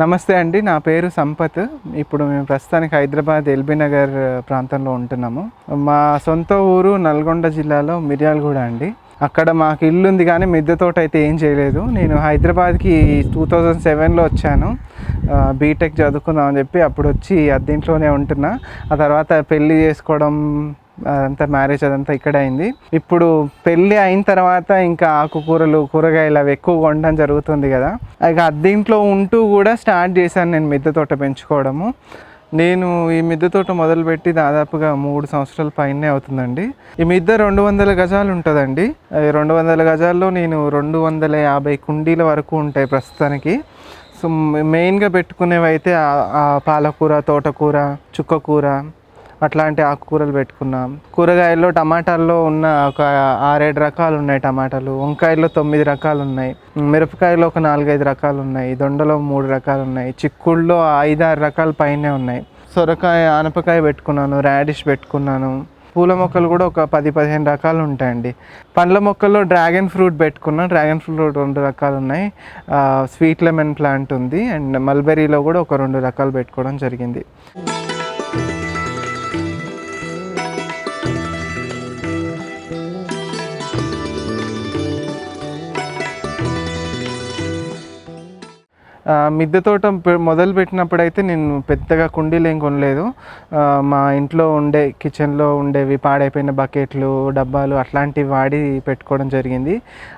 నమస్తే అండి నా పేరు సంపత్. ఇప్పుడు మేము ప్రస్తుతానికి హైదరాబాద్ ఎల్బీ నగర్ ప్రాంతంలో ఉంటున్నాము. మా సొంత ఊరు నల్గొండ జిల్లాలో మిర్యాలగూడ అండి. అక్కడ మాకు ఇల్లు ఉంది కానీ మిద్దె తోట అయితే ఏం చేయలేదు. నేను హైదరాబాద్కి టూ థౌజండ్ సెవెన్లో వచ్చాను. బీటెక్ చదువుకుందామని చెప్పి అప్పుడు వచ్చి అద్దీంట్లోనే ఉంటున్నా. ఆ తర్వాత పెళ్ళి చేసుకోవడం అదంతా మ్యారేజ్ అదంతా ఇక్కడ అయింది. ఇప్పుడు పెళ్ళి అయిన తర్వాత ఇంకా ఆకుకూరలు కూరగాయలు అవి ఎక్కువ కొనడం జరుగుతుంది కదా. ఇక అద్దీంట్లో ఉంటూ కూడా స్టార్ట్ చేశాను నేను మిద్దె తోట పెంచుకోవడము. నేను ఈ మిద్దె తోట మొదలుపెట్టి దాదాపుగా మూడు సంవత్సరాల పైనే అవుతుందండి. ఈ మిద్దె రెండు వందల గజాలు ఉంటుందండి. రెండు వందల గజాల్లో నేను రెండు వందల యాభై కుండీల వరకు ఉంటాయి ప్రస్తుతానికి. సో మెయిన్గా పెట్టుకునేవి అయితే ఆ పాలకూర తోటకూర చుక్కకూర అట్లాంటి ఆకుకూరలు పెట్టుకున్నాం. కూరగాయల్లో టమాటాల్లో ఉన్న ఒక ఆరేడు రకాలు ఉన్నాయి టమాటాలు. వంకాయల్లో తొమ్మిది రకాలు ఉన్నాయి. మిరపకాయలో ఒక నాలుగైదు రకాలు ఉన్నాయి. దొండలో మూడు రకాలు ఉన్నాయి. చిక్కుళ్ళలో ఐదారు రకాల పైనే ఉన్నాయి. సొరకాయ ఆనపకాయ పెట్టుకున్నాను రాడిష్ పెట్టుకున్నాను. పూల మొక్కలు కూడా ఒక పది పదిహేను రకాలు ఉంటాయండి. పండ్ల మొక్కల్లో డ్రాగన్ ఫ్రూట్ పెట్టుకున్నా డ్రాగన్ ఫ్రూట్ రెండు రకాలు ఉన్నాయి. స్వీట్ లెమన్ ప్లాంట్ ఉంది. అండ్ మల్బెరీలో కూడా ఒక రెండు రకాలు పెట్టుకోవడం జరిగింది. మిద్దె తోట పె- మొదలు పెట్టినప్పుడైతే నేను పెద్దగా కుండీలు ఏం కొనలేదు మా ఇంట్లో ఉండే కిచెన్లో ఉండేవి పాడైపోయిన బకెట్లు డబ్బాలు అట్లాంటివి వాడి పెట్టుకోవడం జరిగింది.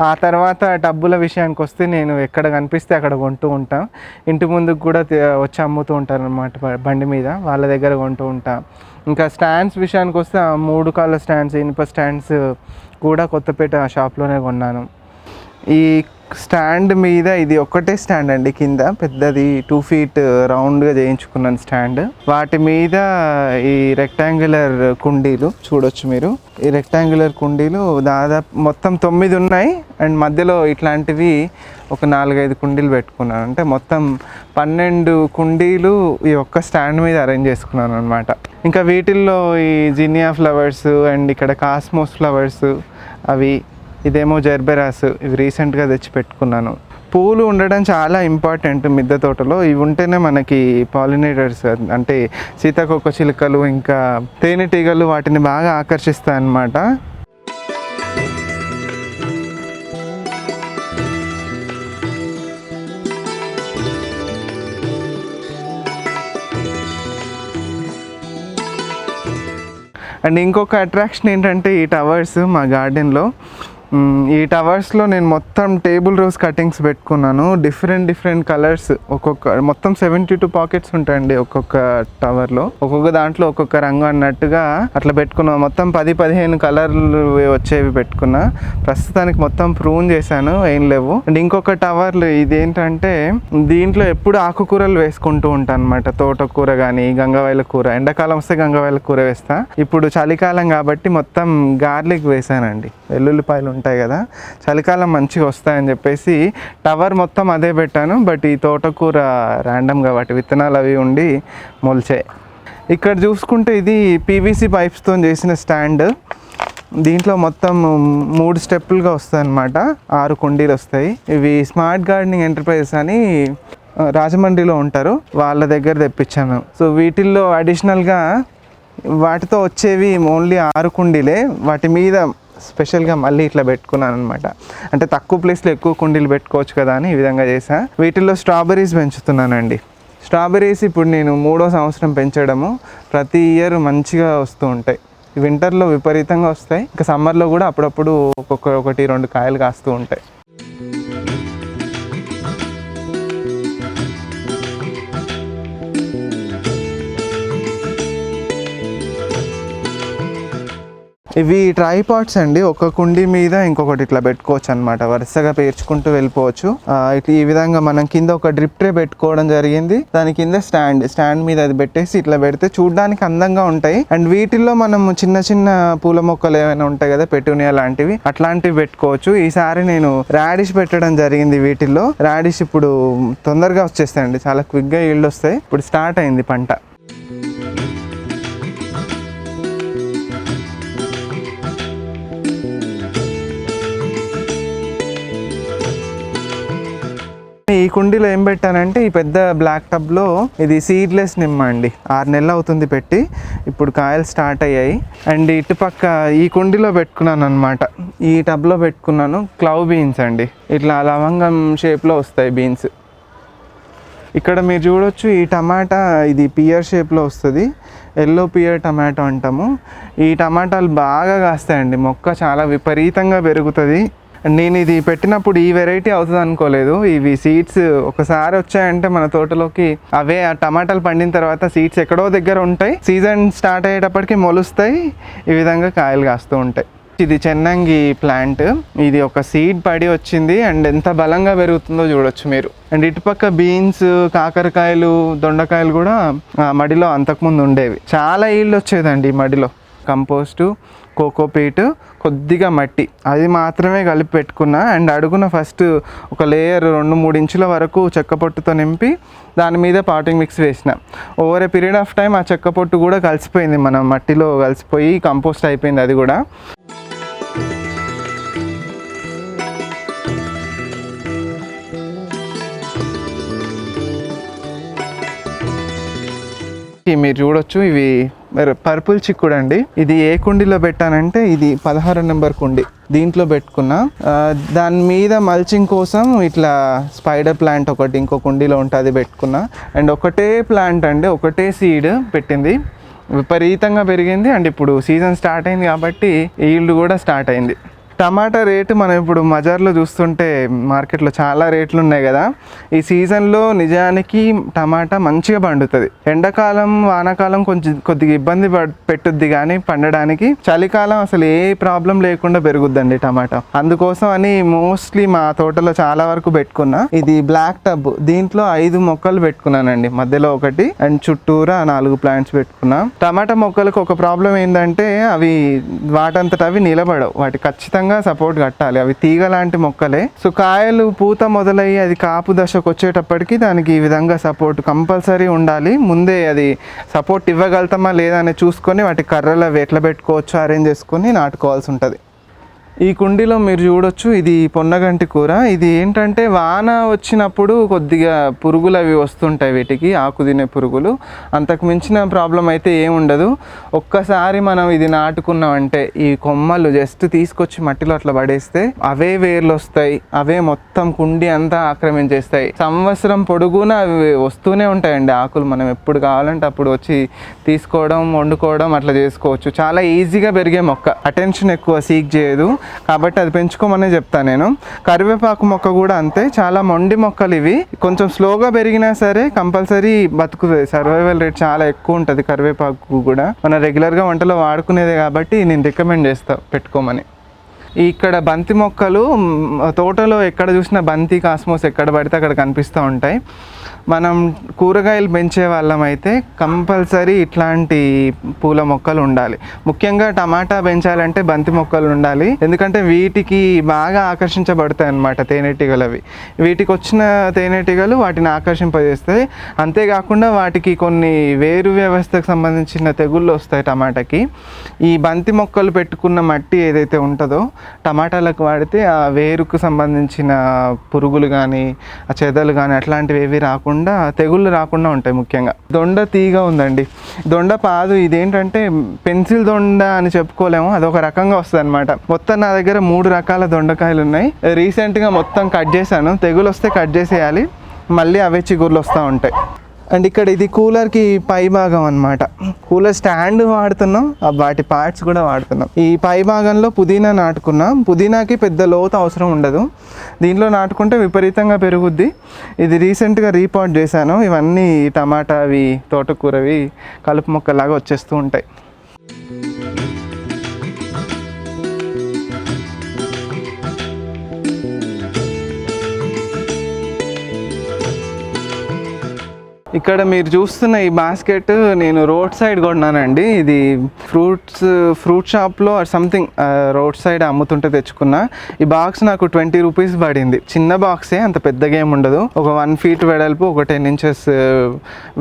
ఆ తర్వాత డబ్బుల విషయానికి వస్తే నేను ఎక్కడ కనిపిస్తే అక్కడ కొంటూ ఉంటాను ఇంటి ముందుకు కూడా వచ్చి అమ్ముతూ ఉంటారు అనమాట బండి మీద వాళ్ళ దగ్గర కొంటూ ఉంటాను ఇంకా స్టాండ్స్ విషయానికి వస్తే ఆ మూడు కాళ్ళ స్టాండ్స్ ఇనుప స్టాండ్స్ కూడా కొత్తపేట షాప్లోనే కొన్నాను. ఈ స్టాండ్ మీద ఇది ఒక్కటే స్టాండ్ అండి కింద. పెద్దది టూ ఫీట్ రౌండ్గా చేయించుకున్నాను స్టాండ్. వాటి మీద ఈ రెక్టాంగులర్ కుండీలు చూడొచ్చు మీరు. ఈ రెక్టాంగులర్ కుండీలు దాదాపు మొత్తం తొమ్మిది ఉన్నాయి. అండ్ మధ్యలో ఇట్లాంటివి ఒక నాలుగైదు కుండీలు పెట్టుకున్నాను. అంటే మొత్తం పన్నెండు కుండీలు ఈ ఒక్క స్టాండ్ మీద అరేంజ్ చేసుకున్నాను అనమాట ఇంకా వీటిల్లో ఈ జినియా ఫ్లవర్స్ అండ్ ఇక్కడ కాస్మోస్ ఫ్లవర్స్ అవి ఇదేమో జెర్బెరాస్. ఇవి రీసెంట్గా తెచ్చి పెట్టుకున్నాను పూలు ఉండడం చాలా ఇంపార్టెంట్ మిద్దె తోటలో. ఇవి ఉంటేనే మనకి పాలినేటర్స్ అంటే సీతాకొక చిలుకలు ఇంకా తేనెటీగలు వాటిని బాగా ఆకర్షిస్తాయి అన్నమాట అండ్ ఇంకొక అట్రాక్షన్ ఏంటంటే ఈ టవర్స్ మా గార్డెన్లో. ఈ టవర్స్లో నేను మొత్తం టేబుల్ రోజ్ కటింగ్స్ పెట్టుకున్నాను. డిఫరెంట్ డిఫరెంట్ కలర్స్ ఒక్కొక్క మొత్తం సెవెంటీ టూ పాకెట్స్ ఉంటాయండి ఒక్కొక్క టవర్లో ఒక్కొక్క దాంట్లో ఒక్కొక్క రంగు అన్నట్టుగా అట్లా పెట్టుకున్నా. మొత్తం పది పదిహేను కలర్లు వచ్చేవి పెట్టుకున్నా. ప్రస్తుతానికి మొత్తం ప్రూన్ చేశాను ఏం లేవు. అండ్ ఇంకొక టవర్లు ఇదేంటంటే దీంట్లో ఎప్పుడు ఆకుకూరలు వేసుకుంటూ ఉంటాను అనమాట తోటకూర కానీ గంగవాయల కూర ఎండాకాలం వస్తే గంగవాయల కూర వేస్తా. ఇప్పుడు చలికాలం కాబట్టి మొత్తం గార్లిక్ వేసానండి. వెల్లుల్లిపాయలు ఉంటాయి కదా. చలికాలం మంచిగా వస్తాయని చెప్పేసి టవర్ మొత్తం అదే పెట్టాను. బట్ ఈ తోటకూర ర్యాండమ్గా వాటి విత్తనాలు అవి ఉండి మొలిచాయి. ఇక్కడ చూసుకుంటే ఇది పీవీసీ పైప్స్తో చేసిన స్టాండ్. దీంట్లో మొత్తం మూడు స్టెప్పులుగా వస్తాయి అన్నమాట ఆరు కుండీలు వస్తాయి. ఇవి స్మార్ట్ గార్డెనింగ్ ఎంటర్ప్రైజెస్ అని రాజమండ్రిలో ఉంటారు. వాళ్ళ దగ్గర తెప్పించాను సో వీటిల్లో అడిషనల్గా వాటితో వచ్చేవి ఓన్లీ ఆరు కుండీలే. వాటి మీద స్పెషల్గా మళ్ళీ ఇట్లా పెట్టుకున్నాను అనమాట అంటే తక్కువ ప్లేస్లో ఎక్కువ కుండీలు పెట్టుకోవచ్చు కదా అని ఈ విధంగా చేసా వీటిల్లో స్ట్రాబెర్రీస్ పెంచుతున్నానండి. స్ట్రాబెర్రీస్ ఇప్పుడు నేను మూడో సంవత్సరం పెంచడము ప్రతి ఇయర్ మంచిగా వస్తూ ఉంటాయి. వింటర్లో విపరీతంగా వస్తాయి. ఇంకా సమ్మర్లో కూడా అప్పుడప్పుడు ఒక్కొక్క ఒకటి రెండు కాయలు కాస్తూ ఉంటాయి. ఇవి ట్రైపాడ్స్ అండి. ఒక కుండీ మీద ఇంకొకటి ఇట్లా పెట్టుకోవచ్చు అనమాట వరుసగా పేర్చుకుంటూ వెళ్ళిపోవచ్చు. ఇట్లా ఈ విధంగా మనం కింద ఒక డ్రిప్ ట్రే పెట్టుకోవడం జరిగింది. దాని కింద స్టాండ్ స్టాండ్ మీద అది పెట్టేసి ఇట్లా పెడితే చూడడానికి అందంగా ఉంటాయి. అండ్ వీటిల్లో మనం చిన్న చిన్న పూల మొక్కలు ఏమైనా ఉంటాయి కదా పెట్టునియా లాంటివి అట్లాంటివి పెట్టుకోవచ్చు. ఈసారి నేను రాడిష్ పెట్టడం జరిగింది వీటిల్లో. రాడిష్ ఇప్పుడు తొందరగా వచ్చేస్తాయండి. చాలా క్విక్గా ఈల్డ్ వస్తాయి. ఇప్పుడు స్టార్ట్ అయింది పంట. ఈ కుండీలో ఏం పెట్టానంటే ఈ పెద్ద బ్లాక్ టబ్లో ఇది సీడ్లెస్ నిమ్మ అండి. ఆరు నెలలు అవుతుంది పెట్టి. ఇప్పుడు కాయలు స్టార్ట్ అయ్యాయి. అండ్ ఇటుపక్క ఈ కుండీలో పెట్టుకున్నాను అనమాట ఈ టబ్లో పెట్టుకున్నాను క్లవ్ బీన్స్ అండి. ఇట్లా లవంగం షేప్లో వస్తాయి బీన్స్ ఇక్కడ మీరు చూడొచ్చు ఈ టమాటా ఇది పియర్ షేప్లో వస్తుంది. ఎల్లో పియర్ టమాటో అంటాము. ఈ టమాటాలు బాగా కాస్తాయండి. మొక్క చాలా విపరీతంగా పెరుగుతుంది. నేను ఇది పెట్టినప్పుడు ఈ వెరైటీ అవుతుంది అనుకోలేదు. ఇవి సీడ్స్ ఒకసారి వచ్చాయంటే మన తోటలోకి అవే ఆ టమాటాలు పండిన తర్వాత సీడ్స్ ఎక్కడో దగ్గర ఉంటాయి. సీజన్ స్టార్ట్ అయ్యేటప్పటికి మొలుస్తాయి. ఈ విధంగా కాయలు కాస్తూ ఉంటాయి. ఇది చెన్నంగి ప్లాంట్ ఇది ఒక సీడ్ పడి వచ్చింది అండ్ ఎంత బలంగా పెరుగుతుందో చూడొచ్చు మీరు. అండ్ ఇటుపక్క బీన్స్ కాకరకాయలు దొండకాయలు కూడా మడిలో అంతకుముందు ఉండేవి. చాలా ఈల్డ్ వచ్చేదండి ఈ మడిలో. కంపోస్టు కోకోపీట్ కొద్దిగా మట్టి. అది మాత్రమే కలిపి పెట్టుకున్నా అండ్ అడుగున ఫస్ట్ ఒక లేయర్ రెండు మూడు ఇంచుల వరకు చెక్క పొట్టుతో నింపి దాని మీద పాటింగ్ మిక్స్ వేసిన. Over a period of time ఆ చెక్క పొట్టు కూడా కలిసిపోయింది మనం మట్టిలో కలిసిపోయి కంపోస్ట్ అయిపోయింది అది కూడా. మీరు చూడొచ్చు. ఇవి పర్పుల్ చిక్కుడు అండి ఇది ఏ కుండీలో పెట్టానంటే ఇది పదహారు నెంబర్ కుండి. దీంట్లో పెట్టుకున్నా దాని మీద మల్చింగ్ కోసం ఇట్లా స్పైడర్ ప్లాంట్ ఒకటి ఇంకో కుండీలో ఉంటుంది పెట్టుకున్నా. అండ్ ఒకటే ప్లాంట్ అండి ఒకటే సీడ్ పెట్టింది. విపరీతంగా పెరిగింది. అండ్ ఇప్పుడు సీజన్ స్టార్ట్ అయింది కాబట్టి ఈల్డ్ కూడా స్టార్ట్ అయింది. టమాటా రేటు మనం ఇప్పుడు మజార్లో చూస్తుంటే మార్కెట్లో చాలా రేట్లు ఉన్నాయి కదా. ఈ సీజన్లో నిజానికి టమాటా మంచిగా పండుతుంది. ఎండాకాలం వానాకాలం కొంచెం కొద్దిగా ఇబ్బంది పడ్- పెట్టుద్ది కానీ పండడానికి చలికాలం అసలు ఏ ప్రాబ్లం లేకుండా పెరుగుద్దండి టమాటా. అందుకోసం అని మోస్ట్లీ మా తోటలో చాలా వరకు పెట్టుకున్నా. ఇది బ్లాక్ టబ్. దీంట్లో ఐదు మొక్కలు పెట్టుకున్నానండి. మధ్యలో ఒకటి అండ్ చుట్టూరా నాలుగు ప్లాంట్స్ పెట్టుకున్నా. టమాటా మొక్కలకు ఒక ప్రాబ్లం ఏంటంటే అవి వాటంతట అవి నిలబడవు. వాటి ఖచ్చితంగా సపోర్ట్ కట్టాలి. అవి తీగ లాంటి మొక్కలే. సో కాయలు పూత మొదలయ్యి అది కాపు దశకు వచ్చేటప్పటికి దానికి ఈ విధంగా సపోర్ట్ కంపల్సరీ ఉండాలి. ముందే అది సపోర్ట్ ఇవ్వగలుగుతామా లేదా అని చూసుకొని వాటి కర్రలు అవి ఎట్లా పెట్టుకోవచ్చు అరేంజ్ చేసుకొని నాటుకోవాల్సి ఉంటుంది. ఈ కుండీలో మీరు చూడొచ్చు ఇది పొన్నగంటి కూర. ఇది ఏంటంటే వాన వచ్చినప్పుడు కొద్దిగా పురుగులు అవి వస్తుంటాయి వీటికి ఆకు తినే పురుగులు. అంతకు మించిన ప్రాబ్లం అయితే ఏముండదు ఒక్కసారి మనం ఇది నాటుకున్నామంటే ఈ కొమ్మలు జస్ట్ తీసుకొచ్చి మట్టిలో అట్లా పడేస్తే అవే వేర్లు వస్తాయి అవే మొత్తం కుండి అంతా ఆక్రమించేస్తాయి. సంవత్సరం పొడుగునా అవి వస్తూనే ఉంటాయండి ఆకులు. మనం ఎప్పుడు కావాలంటే అప్పుడు వచ్చి తీసుకోవడం వండుకోవడం అట్లా చేసుకోవచ్చు. చాలా ఈజీగా పెరిగే మొక్క. అటెన్షన్ ఎక్కువ సీక్ చేయదు. కాబట్టి అది పెంచుకోమనే చెప్తాను నేను. కరివేపాకు మొక్క కూడా అంతే చాలా మొండి మొక్కలు ఇవి. కొంచెం స్లోగా పెరిగినా సరే కంపల్సరీ బతుకుతుంది సర్వైవల్ రేట్ చాలా ఎక్కువ ఉంటుంది కరివేపాకు కూడా. మనం రెగ్యులర్గా వంటలో వాడుకునేదే కాబట్టి నేను రికమెండ్ చేస్తా పెట్టుకోమని. ఇక్కడ బంతి మొక్కలు తోటలో ఎక్కడ చూసినా బంతి కాస్మోస్ ఎక్కడ పడితే అక్కడ కనిపిస్తూ ఉంటాయి. మనం కూరగాయలు పెంచే వాళ్ళం అయితే కంపల్సరీ ఇట్లాంటి పూల మొక్కలు ఉండాలి. ముఖ్యంగా టమాటా పెంచాలంటే బంతి మొక్కలు ఉండాలి. ఎందుకంటే వీటికి బాగా ఆకర్షించబడతాయి అన్నమాట తేనెటీగలు అవి వీటికి వచ్చిన తేనెటీగలు వాటిని ఆకర్షింపజేస్తాయి. అంతేకాకుండా వాటికి కొన్ని వేరు వ్యవస్థకు సంబంధించిన తెగుళ్ళు వస్తాయి టమాటాకి. ఈ బంతి మొక్కలు పెట్టుకున్న మట్టి ఏదైతే ఉంటుందో టమాటాలకు వాడితే ఆ వేరుకు సంబంధించిన పురుగులు కానీ ఆ చెదలు కానీ అట్లాంటివి ఏవి రాకుండా తెగుళ్ళు రాకుండా ఉంటాయి ముఖ్యంగా. దొండ తీగ ఉందండి. దొండ పాదు ఇదేంటంటే పెన్సిల్ దొండ అని చెప్పుకోలేము. అదొక రకంగా వస్తుంది అనమాట మొత్తం నా దగ్గర మూడు రకాల దొండకాయలు ఉన్నాయి. రీసెంట్గా మొత్తం కట్ చేశాను. తెగులు వస్తే కట్ చేసేయాలి. మళ్ళీ అవే చిగుర్లు వస్తూ ఉంటాయి. అండ్ ఇక్కడ ఇది కూలర్కి పై భాగం అనమాట కూలర్ స్టాండ్ వాడుతున్నాం వాటి పార్ట్స్ కూడా వాడుతున్నాం. ఈ పై భాగంలో పుదీనా నాటుకున్నాం. పుదీనాకి పెద్ద లోతు అవసరం ఉండదు. దీంట్లో నాటుకుంటే విపరీతంగా పెరుగుద్ది. ఇది రీసెంట్గా రీపాట్ చేశాను. ఇవన్నీ టమాటా అవి తోటకూరవి కలుపు మొక్కలాగా వచ్చేస్తూ ఉంటాయి. ఇక్కడ మీరు చూస్తున్న ఈ బాస్కెట్ నేను రోడ్ సైడ్ కొన్నానండి. ఇది ఫ్రూట్స్ ఫ్రూట్ షాప్లో సంథింగ్ రోడ్ సైడ్ అమ్ముతుంటే తెచ్చుకున్నా. ఈ బాక్స్ నాకు ట్వంటీ రూపీస్ పడింది. చిన్న బాక్సే అంత పెద్దగా ఏమి ఉండదు. ఒక వన్ ఫీట్ వెడల్పు ఒక టెన్ ఇంచెస్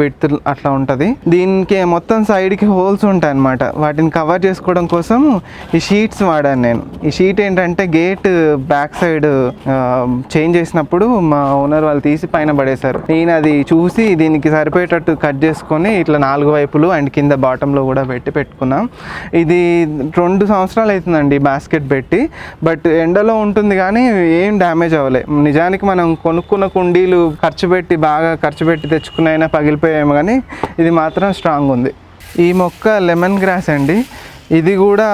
విత్ అట్లా ఉంటుంది. దీనికి మొత్తం సైడ్కి హోల్స్ ఉంటాయి అన్నమాట వాటిని కవర్ చేసుకోవడం కోసం ఈ షీట్స్ వాడాను నేను. ఈ షీట్ ఏంటంటే గేట్ బ్యాక్ సైడ్ చేంజ్ చేసినప్పుడు మా ఓనర్ వాళ్ళు తీసి పైన పడేశారు. నేను అది చూసి దీనికి సరిపోయేటట్టు కట్ చేసుకొని ఇట్లా నాలుగు వైపులు అండ్ కింద బాటంలో కూడా పెట్టి పెట్టుకున్నాం. ఇది రెండు సంవత్సరాలు అవుతుందండి బాస్కెట్ పెట్టి. బట్ ఎండలో ఉంటుంది కానీ ఏం డ్యామేజ్ అవ్వలే. నిజానికి మనం కొనుక్కున్న కుండీలు ఖర్చు పెట్టి బాగా ఖర్చు పెట్టి తెచ్చుకున్నైనా పగిలిపోయాము కానీ ఇది మాత్రం స్ట్రాంగ్ ఉంది. ఈ మొక్క లెమన్ గ్రాస్ అండి. ఇది కూడా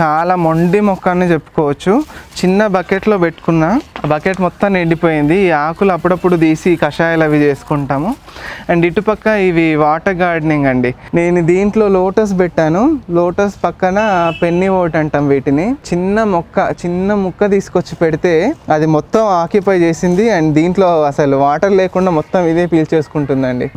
చాలా మొండి మొక్క అని చెప్పుకోవచ్చు. చిన్న బకెట్లో పెట్టుకున్నా ఆ బకెట్ మొత్తం ఎండిపోయింది ఈ ఆకులు అప్పుడప్పుడు తీసి కషాయాలు అవి చేసుకుంటాము. అండ్ ఇటుపక్క ఇవి వాటర్ గార్డెనింగ్ అండి. నేను దీంట్లో లోటస్ పెట్టాను. లోటస్ పక్కన పెన్ని ఓట్ అంటాం వీటిని. చిన్న మొక్క చిన్న ముక్క తీసుకొచ్చి పెడితే అది మొత్తం ఆక్యుపై చేసింది. అండ్ దీంట్లో అసలు వాటర్ లేకుండా మొత్తం ఇదే పీల్చేసుకుంటుందండి.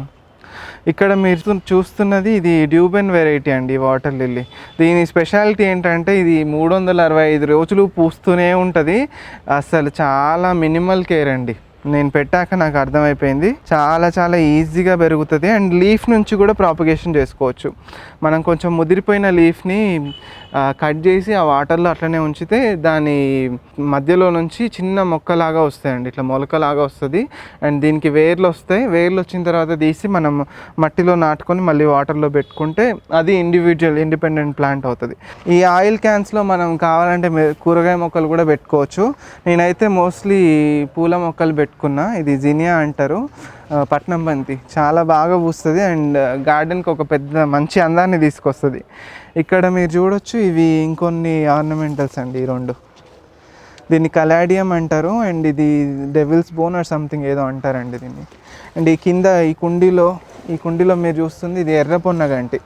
ఇక్కడ మీరు చూ- చూస్తున్నది ఇది డ్యూబెన్ వెరైటీ అండి వాటర్ లిల్లీ. దీని స్పెషాలిటీ ఏంటంటే ఇది మూడు వందల అరవై ఐదు రోజులు పూస్తూనే ఉంటుంది. అసలు చాలా మినిమల్ కేర్ అండి. నేను పెట్టాక నాకు అర్థమైపోయింది. చాలా చాలా ఈజీగా పెరుగుతుంది. అండ్ లీఫ్ నుంచి కూడా ప్రాపగేషన్ చేసుకోవచ్చు. మనం కొంచెం ముదిరిపోయిన లీఫ్ని కట్ చేసి ఆ వాటర్లో అట్లనే ఉంచితే దాని మధ్యలో నుంచి చిన్న మొక్కలాగా వస్తాయండి. ఇట్లా మొలకలాగా వస్తుంది. అండ్ దీనికి వేర్లు వస్తాయి. వేర్లు వచ్చిన తర్వాత తీసి మనం మట్టిలో నాటుకొని మళ్ళీ వాటర్లో పెట్టుకుంటే అది ఇండివిజువల్ ఇండిపెండెంట్ ప్లాంట్ అవుతుంది. ఈ ఆయిల్ క్యాన్స్లో మనం కావాలంటే కూరగాయ మొక్కలు కూడా పెట్టుకోవచ్చు. నేనైతే మోస్ట్లీ పూల మొక్కలు పెట్టుకున్నా. ఇది జినియా అంటారు. పట్నం బంతి. చాలా బాగా పూస్తుంది అండ్ గార్డెన్కి ఒక పెద్ద మంచి అందాన్ని తీసుకొస్తుంది. ఇక్కడ మీరు చూడొచ్చు ఇవి ఇంకొన్ని ఆర్నమెంటల్స్ అండి ఈ రెండు. దీన్ని కలాడియం అంటారు అండ్ ఇది డెవిల్స్ బోన్ ఆర్ సంథింగ్ ఏదో అంటారండి దీన్ని. అండ్ ఈ కింద ఈ కుండీలో ఈ కుండీలో మీరు చూస్తుంది ఇది ఎర్ర పొన్నగంటి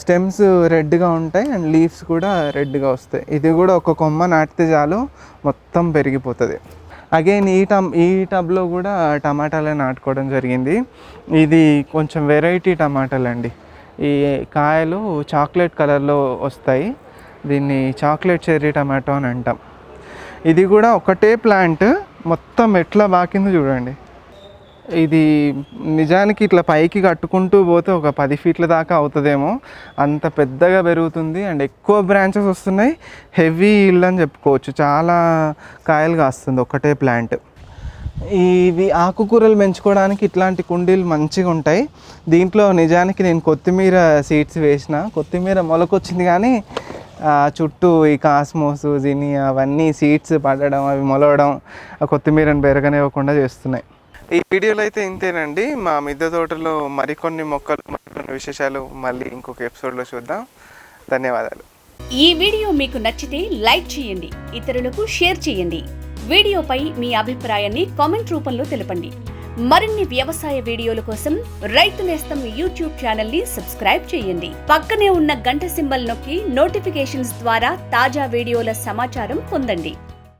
స్టెమ్స్ రెడ్గా ఉంటాయి అండ్ లీవ్స్ కూడా రెడ్గా వస్తాయి. ఇది కూడా ఒక కొమ్మ నాటితే చాలు మొత్తం పెరిగిపోతుంది. అగైన్ ఈ టమ్ ఈ టబ్లో కూడా టమాటాలే నాటుకోవడం జరిగింది. ఇది కొంచెం వెరైటీ టమాటాలు అండి ఈ కాయలు చాక్లెట్ కలర్లో వస్తాయి. దీన్ని చాక్లెట్ చెర్రీ టమాటో అని అంటాం. ఇది కూడా ఒకటే ప్లాంట్ మొత్తం ఎట్లా బాకిందో చూడండి. ఇది నిజానికి ఇట్లా పైకి కట్టుకుంటూ పోతే ఒక పది ఫీట్ల దాకా అవుతుందేమో. అంత పెద్దగా పెరుగుతుంది అండ్ ఎక్కువ బ్రాంచెస్ వస్తున్నాయి. హెవీ ఇల్లు అని చెప్పుకోవచ్చు. చాలా కాయలు కాస్తుంది ఒకటే ప్లాంట్. ఇవి ఆకుకూరలు పెంచుకోవడానికి ఇట్లాంటి కుండీలు మంచిగా ఉంటాయి. దీంట్లో నిజానికి నేను కొత్తిమీర సీడ్స్ వేసిన. కొత్తిమీర మొలకొచ్చింది కానీ చుట్టూ ఈ కాస్మోస్ జిని అవన్నీ సీడ్స్ పడడం అవి మొలవడం కొత్తిమీరని కొత్తిమీరను పెరగనివ్వకుండా చేస్తున్నాయి. ఈ వీడియోలో అయితే ఇంతేనండి. మా మిద్దె తోటలో మరికొన్ని మొక్కలు మరికొన్ని విశేషాలు మళ్ళీ ఇంకొక ఎపిసోడ్లో చూద్దాం. ధన్యవాదాలు. ఈ వీడియో మీకు నచ్చితే లైక్ చేయండి ఇతరులకు షేర్ చేయండి. వీడియోపై మీ అభిప్రాయాన్ని కామెంట్ రూపంలో తెలపండి. మరిన్ని వ్యవసాయ వీడియోల కోసం రైతు నేస్తం యూట్యూబ్ ఛానల్ని సబ్స్క్రైబ్ చేయండి. పక్కనే ఉన్న గంట సింబల్ నొక్కి నోటిఫికేషన్స్ ద్వారా తాజా వీడియోల సమాచారం పొందండి.